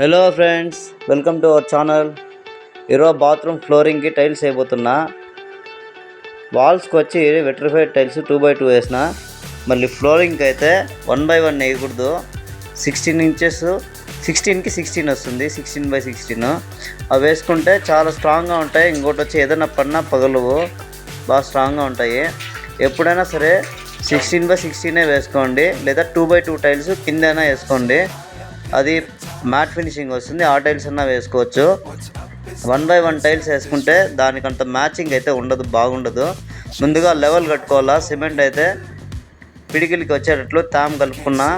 Hello friends welcome to our channel ఈరోజు bathroom ఫ్లోరింగ్కి tiles వేయబోతున్నా. వాల్స్కి వచ్చి vitrified tiles two by two వేసిన. మళ్ళీ ఫ్లోరింగ్కి అయితే వన్ బై వన్ వేయకూడదు. సిక్స్టీన్ ఇంచెస్ సిక్స్టీన్కి సిక్స్టీన్ వస్తుంది. సిక్స్టీన్ బై సిక్స్టీన్ అవి వేసుకుంటే చాలా స్ట్రాంగ్గా ఉంటాయి. ఇంకోటి వచ్చి ఏదైనా పడినా పగలవు. బాగా స్ట్రాంగ్గా ఉంటాయి. ఎప్పుడైనా సరే సిక్స్టీన్ బై సిక్స్టీనే వేసుకోండి. లేదా టూ బై టూ టైల్స్ కిందైనా వేసుకోండి. అది మ్యాట్ ఫినిషింగ్ వస్తుంది. ఆ టైల్స్ అన్నా వేసుకోవచ్చు. వన్ బై వన్ టైల్స్ వేసుకుంటే దానికంత మ్యాచింగ్ అయితే ఉండదు బాగుండదు. ముందుగా లెవెల్ కట్టుకోవాలా సిమెంట్ అయితే పిడికిలికి వచ్చేటట్లు తామ్ కలుపుకున్నా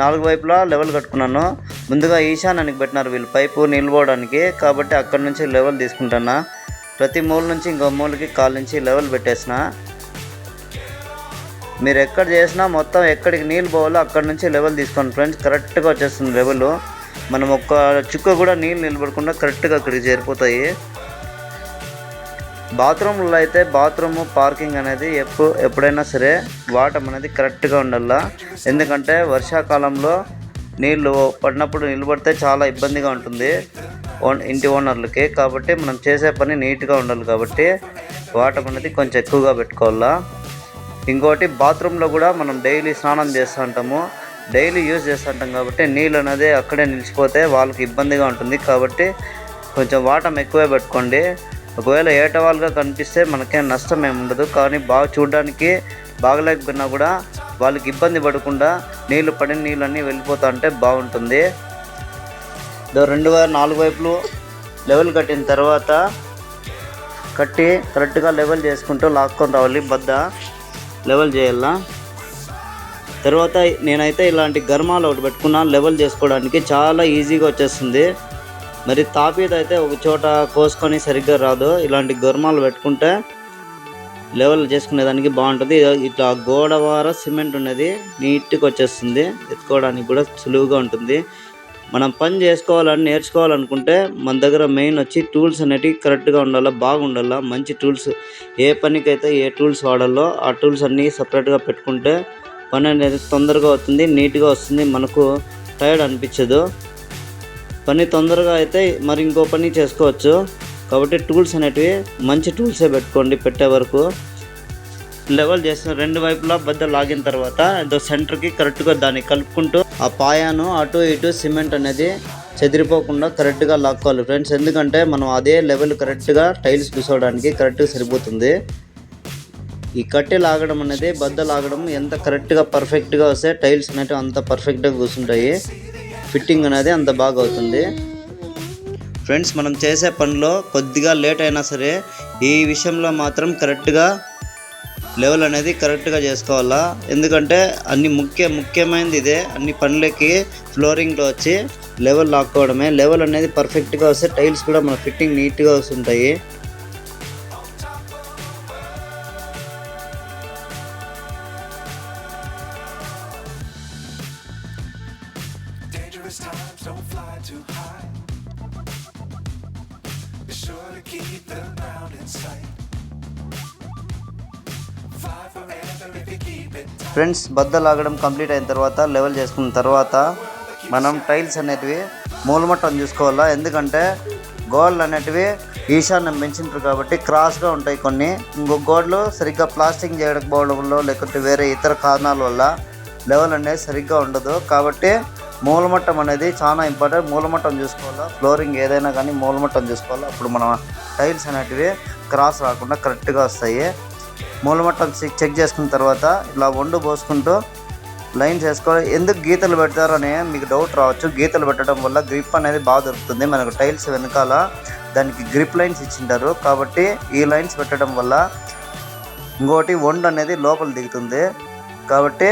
నాలుగు వైపులా లెవెల్ కట్టుకున్నాను. ముందుగా ఈశాన్యానికి పెట్టినారు వీళ్ళు పైపు నిలబోవడానికి కాబట్టి అక్కడి నుంచి లెవెల్ తీసుకుంటున్నా. ప్రతి మూల నుంచి ఇంకో మూలకి కాల్ నుంచి లెవెల్ పెట్టేసిన. మీరు ఎక్కడ చేసినా మొత్తం ఎక్కడికి నీళ్ళు పోవాలో అక్కడ నుంచి లెవెల్ తీసుకోండి ఫ్రెండ్స్ కరెక్ట్గా వచ్చేస్తుంది లెవెల్ మనం ఒక్క చుక్క కూడా నీళ్ళు నిలబడకుండా కరెక్ట్గా అక్కడికి చేరిపోతాయి. బాత్రూంలో అయితే బాత్రూమ్ పార్కింగ్ అనేది ఎప్పు ఎప్పుడైనా సరే వాటం అనేది కరెక్ట్గా ఉండాల. ఎందుకంటే వర్షాకాలంలో నీళ్ళు పడినప్పుడు నిలబడితే చాలా ఇబ్బందిగా ఉంటుంది ఓన్ ఇంటి ఓనర్లకి. కాబట్టి మనం చేసే పని నీట్గా ఉండాలి కాబట్టి వాటం అనేది కొంచెం ఎక్కువగా పెట్టుకోవాలా. ఇంకోటి బాత్రూంలో కూడా మనం డైలీ స్నానం చేస్తూ ఉంటాము. డైలీ యూజ్ చేస్తుంటాం కాబట్టి నీళ్ళు అనేది అక్కడే నిలిచిపోతే వాళ్ళకి ఇబ్బందిగా ఉంటుంది. కాబట్టి కొంచెం వాటం ఎక్కువే పెట్టుకోండి. ఒకవేళ ఏటవాలుగా కనిపిస్తే మనకేం నష్టం ఏమి ఉండదు. కానీ బాగా చూడడానికి బాగలేకపోయినా కూడా వాళ్ళకి ఇబ్బంది పడకుండా నీళ్ళు పడిన నీళ్ళన్నీ వెళ్ళిపోతా ఉంటే బాగుంటుంది. రెండు నాలుగు వైపులు లెవెల్ కట్టిన తర్వాత కట్టి కరెక్ట్గా లెవెల్ చేసుకుంటూ లాక్కొని రావాలి. బద్ద లెవెల్ చేయాలా? తర్వాత నేనైతే ఇలాంటి గర్మాలు ఒకటి పెట్టుకున్నా లెవెల్ చేసుకోవడానికి చాలా ఈజీగా వచ్చేస్తుంది. మరి తాపీత అయితే ఒక చోట కోసుకొని సరిగ్గా రాదు. ఇలాంటి గర్మాలు పెట్టుకుంటే లెవెల్ చేసుకునేదానికి బాగుంటుంది. ఇట్లా గోడవార సిమెంట్ ఉన్నది నీట్గా వచ్చేస్తుంది. ఎత్తుకోవడానికి కూడా సులువుగా ఉంటుంది. మనం పని చేసుకోవాలని నేర్చుకోవాలనుకుంటే మన దగ్గర మెయిన్ వచ్చి టూల్స్ అనేటివి కరెక్ట్గా ఉండాలా బాగుండాలా మంచి టూల్స్ ఏ పనికైతే ఏ టూల్స్ వాడాలో ఆ టూల్స్ అన్నీ సపరేట్గా పెట్టుకుంటే పని అనేది తొందరగా అవుతుంది నీట్గా వస్తుంది మనకు టైర్డ్ అనిపించదు. పని తొందరగా అయితే మరి ఇంకో పని చేసుకోవచ్చు. కాబట్టి టూల్స్ అనేటివి మంచి టూల్సే పెట్టుకోండి పెట్టే వరకు. లెవెల్ చేసిన రెండు వైపులా బద్ద లాగిన తర్వాత ఏదో సెంటర్కి కరెక్ట్గా దాన్ని కలుపుకుంటూ ఆ పాయాను అటు ఇటు సిమెంట్ అనేది చెదిరిపోకుండా కరెక్ట్గా లాక్కోవాలి. ఫ్రెండ్స్ ఎందుకంటే మనం అదే లెవెల్ కరెక్ట్గా టైల్స్ కూర్చోవడానికి కరెక్ట్గా సరిపోతుంది. ఈ కట్టె లాగడం అనేది బద్ద లాగడం ఎంత కరెక్ట్గా పర్ఫెక్ట్గా వస్తే టైల్స్ అనేవి అంత పర్ఫెక్ట్గా కూర్చుంటాయి. ఫిట్టింగ్ అనేది అంత బాగా అవుతుంది. ఫ్రెండ్స్ మనం చేసే పనిలో కొద్దిగా లేట్ అయినా సరే ఈ విషయంలో మాత్రం కరెక్ట్గా లెవెల్ అనేది కరెక్ట్గా చేసుకోవాలా? ఎందుకంటే అన్ని ముఖ్య ముఖ్యమైనది ఇదే. అన్ని పనులకి ఫ్లోరింగ్లో వచ్చి లెవెల్ లాక్కోవడమే. లెవెల్ అనేది పర్ఫెక్ట్గా వస్తే టైల్స్ కూడా మన ఫిట్టింగ్ నీట్గా వస్తుంటాయి. Be sure to keep the ground in sight. Friends బద్ద లాగడం కంప్లీట్ అయిన తర్వాత లెవెల్ చేసుకున్న తర్వాత మనం టైల్స్ అనేటివి మూలమట్టం చూసుకోవాలా? ఎందుకంటే గోడలు అనేటివి ఈశాన్యం పెంచింటారు కాబట్టి క్రాస్గా ఉంటాయి కొన్ని. ఇంకో గోడలు సరిగ్గా ప్లాస్టింగ్ చేయకపోవడం వల్ల లేకుంటే వేరే ఇతర కారణాల వల్ల లెవెల్ అనేది సరిగ్గా ఉండదు. కాబట్టి మూలమట్టం అనేది చాలా ఇంపార్టెంట్ మూలమట్టం చూసుకోవాలా? ఫ్లోరింగ్ ఏదైనా కానీ మూలమట్టం చూసుకోవాలా? అప్పుడు మన టైల్స్ అనేటివి క్రాస్ రాకుండా కరెక్ట్గా వస్తాయి. మూలమట్టం చెక్ చేసుకున్న తర్వాత ఇలా వండు పోసుకుంటూ లైన్స్ వేసుకోవాలి ఎందుకు గీతలు పెడతారు అని మీకు డౌట్ రావచ్చు. గీతలు పెట్టడం వల్ల గ్రిప్ అనేది బాగా దొరుకుతుంది. మనకు టైల్స్ వెనకాల దానికి గ్రిప్ లైన్స్ ఇచ్చింటారు. కాబట్టి ఈ లైన్స్ పెట్టడం వల్ల ఇంకోటి వండు అనేది లోపల దిగుతుంది. కాబట్టి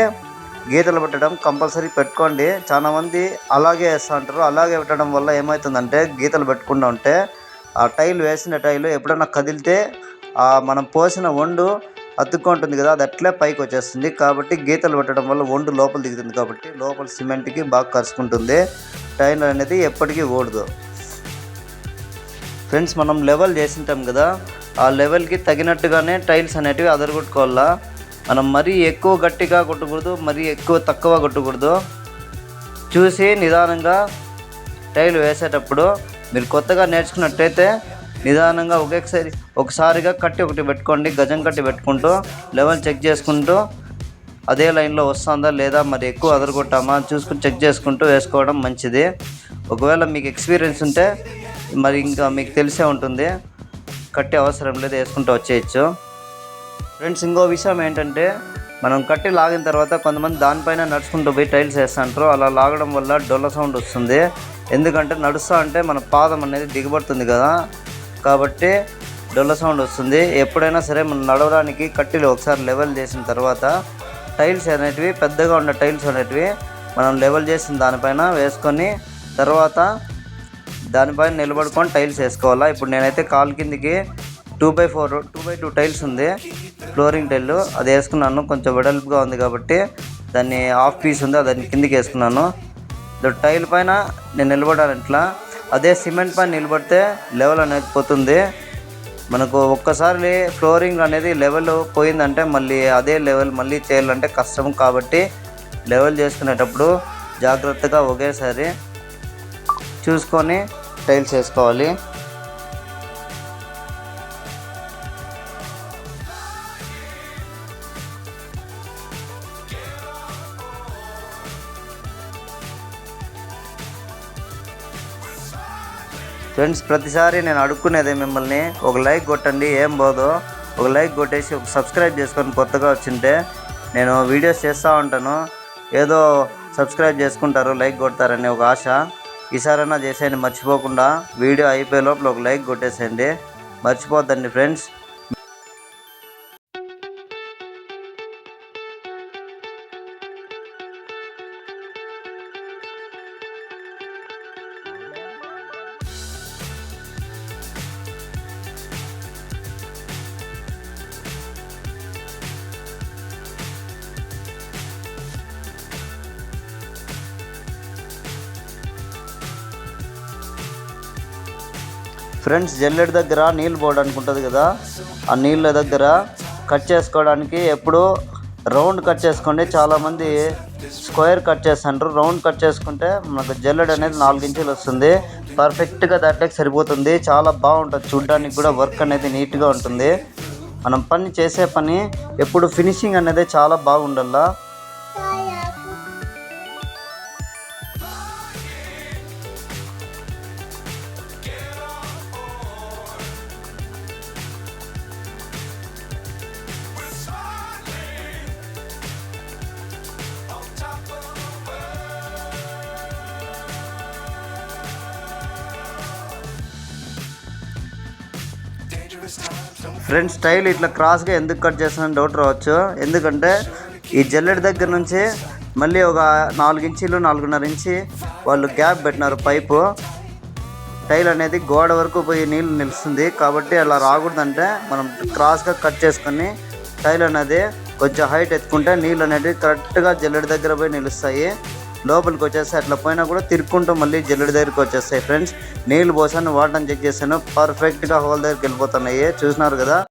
గీతలు పెట్టడం కంపల్సరీ పెట్టుకోండి. చాలామంది అలాగే వేస్తూ ఉంటారు అలాగే పెట్టడం వల్ల ఏమవుతుందంటే గీతలు పెట్టకుండా ఉంటే ఆ టైల్ వేసిన టైల్ ఎప్పుడైనా కదిలితే ఆ మనం పోసిన వండు అతుక్కుంటుంది కదా అది అట్లే పైకి వచ్చేస్తుంది. కాబట్టి గీతలు పెట్టడం వల్ల వండు లోపల దిగుతుంది కాబట్టి లోపల సిమెంట్కి బాగా కరుచుకుంటుంది. టైల్ అనేది ఎప్పటికీ ఓడదు ఫ్రెండ్స్ మనం లెవెల్ చేసింటాం కదా ఆ లెవెల్కి తగినట్టుగానే టైల్స్ అనేటివి అదరగొట్టుకోవాలా? మనం మరీ ఎక్కువ గట్టిగా కొట్టకూడదు మరీ ఎక్కువ తక్కువ కొట్టకూడదు. చూసి నిదానంగా టైల్ వేసేటప్పుడు మీరు కొత్తగా నేర్చుకున్నట్టయితే నిదానంగా ఒకేసారి ఒకసారిగా కట్టి ఒకటి పెట్టుకోండి గజం కట్టి పెట్టుకుంటూ లెవెల్ చెక్ చేసుకుంటూ అదే లైన్లో వస్తుందా లేదా మరి ఎక్కువ అదరగొట్టామా చూసుకుని చెక్ చేసుకుంటూ వేసుకోవడం మంచిది. ఒకవేళ మీకు ఎక్స్పీరియన్స్ ఉంటే మరి ఇంకా మీకు తెలిసే ఉంటుంది. కట్టే అవసరం లేదు వేసుకుంటూ వచ్చేయచ్చు. ఫ్రెండ్స్ ఇంకో విషయం ఏంటంటే మనం కట్టి లాగిన తర్వాత కొంతమంది దానిపైన నడుచుకుంటూ పోయి టైల్స్ వేస్తుంటారు. అలా లాగడం వల్ల డొల్ల సౌండ్ వస్తుంది. ఎందుకంటే నడుస్తూ అంటే మన పాదం అనేది దిగబడుతుంది కదా. కాబట్టి డొల్ల సౌండ్ వస్తుంది. ఎప్పుడైనా సరే మనం నడవడానికి కట్టెలు ఒకసారి లెవెల్ చేసిన తర్వాత టైల్స్ అనేటివి పెద్దగా ఉన్న టైల్స్ అనేటివి మనం లెవెల్ చేసిన దానిపైన వేసుకొని తర్వాత దానిపైన నిలబడుకొని టైల్స్ వేసుకోవాలా. ఇప్పుడు నేనైతే కాలు కిందికి two by four two by two tiles ఉంది. ఫ్లోరింగ్ టైల్ అది వేసుకున్నాను. కొంచెం వెడల్పుగా ఉంది కాబట్టి దాన్ని హాఫ్ పీస్ ఉంది. దాన్ని కిందికి వేసుకున్నాను. టైల్ పైన నేను నిలబడాను ఇట్లా అదే సిమెంట్ పైన నిలబడితే లెవెల్ అనేది పోతుంది. మనకు ఒక్కసారి ఫ్లోరింగ్ అనేది లెవెల్ పోయిందంటే మళ్ళీ అదే లెవెల్ మళ్ళీ చేయాలంటే కష్టం కాబట్టి లెవెల్ చేసుకునేటప్పుడు జాగ్రత్తగా ఒకేసారి చూసుకొని టైల్స్ వేసుకోవాలి ఫ్రెండ్స్ ప్రతిసారి నేను అడుక్కునేదే మిమ్మల్ని ఒక లైక్ కొట్టండి ఏం పోదు ఒక లైక్ కొట్టేసి ఒక సబ్స్క్రైబ్ చేసుకొని కొత్తగా వచ్చింటే నేను వీడియోస్ చేస్తూ ఉంటాను. ఏదో సబ్స్క్రైబ్ చేసుకుంటారు లైక్ కొడతారని ఒక ఆశ. ఈసారైనా చేసేయండి మర్చిపోకుండా. వీడియో అయిపోయే లోపల ఒక లైక్ కొట్టేసేయండి. మర్చిపోద్దండి ఫ్రెండ్స్ ఫ్రెండ్స్ జల్లెడ దగ్గర నీళ్ళు పోవడానికి ఉంటుంది కదా ఆ నీళ్ళ దగ్గర కట్ చేసుకోవడానికి ఎప్పుడు రౌండ్ కట్ చేసుకోండి. చాలామంది స్క్వేర్ కట్ చేస్తుంటారు. రౌండ్ కట్ చేసుకుంటే మనకు జల్లెడ అనేది నాలుగు ఇంచులు వస్తుంది. పర్ఫెక్ట్గా దాంట్లోకి సరిపోతుంది. చాలా బాగుంటుంది. చూడ్డానికి కూడా వర్క్ అనేది నీట్గా ఉంటుంది. మనం పని చేసే పని ఎప్పుడు ఫినిషింగ్ అనేది చాలా బాగుండాలా ఫ్రంట్ స్టైల్ ఇట్లా క్రాస్గా ఎందుకు కట్ చేస్తానని డౌట్ రావచ్చు. ఎందుకంటే ఈ జల్లెడ దగ్గర నుంచి మళ్ళీ ఒక నాలుగు ఇంచీలు నాలుగున్నర ఇంచి వాళ్ళు గ్యాప్ పెట్టినారు పైపు టైల్ అనేది గోడ వరకు పోయి నీళ్ళు నిలుస్తుంది. కాబట్టి అలా రాకూడదంటే మనం క్రాస్గా కట్ చేసుకొని టైల్ అనేది కొంచెం హైట్ ఎత్తుకుంటే నీళ్ళు అనేది కరెక్ట్గా జల్లెడ దగ్గర పోయి నిలుస్తాయి. లోపలికి వచ్చేస్తాయి అట్లా పోయినా కూడా తిరుక్కుంటూ మళ్ళీ జల్లెడ దగ్గరికి వచ్చేస్తాయి. ఫ్రెండ్స్ నీళ్ళు పోసాను వాటర్ చెక్ చేశాను. పర్ఫెక్ట్గా హోల్ దగ్గరికి వెళ్ళిపోతున్నాయి. చూసినారు కదా?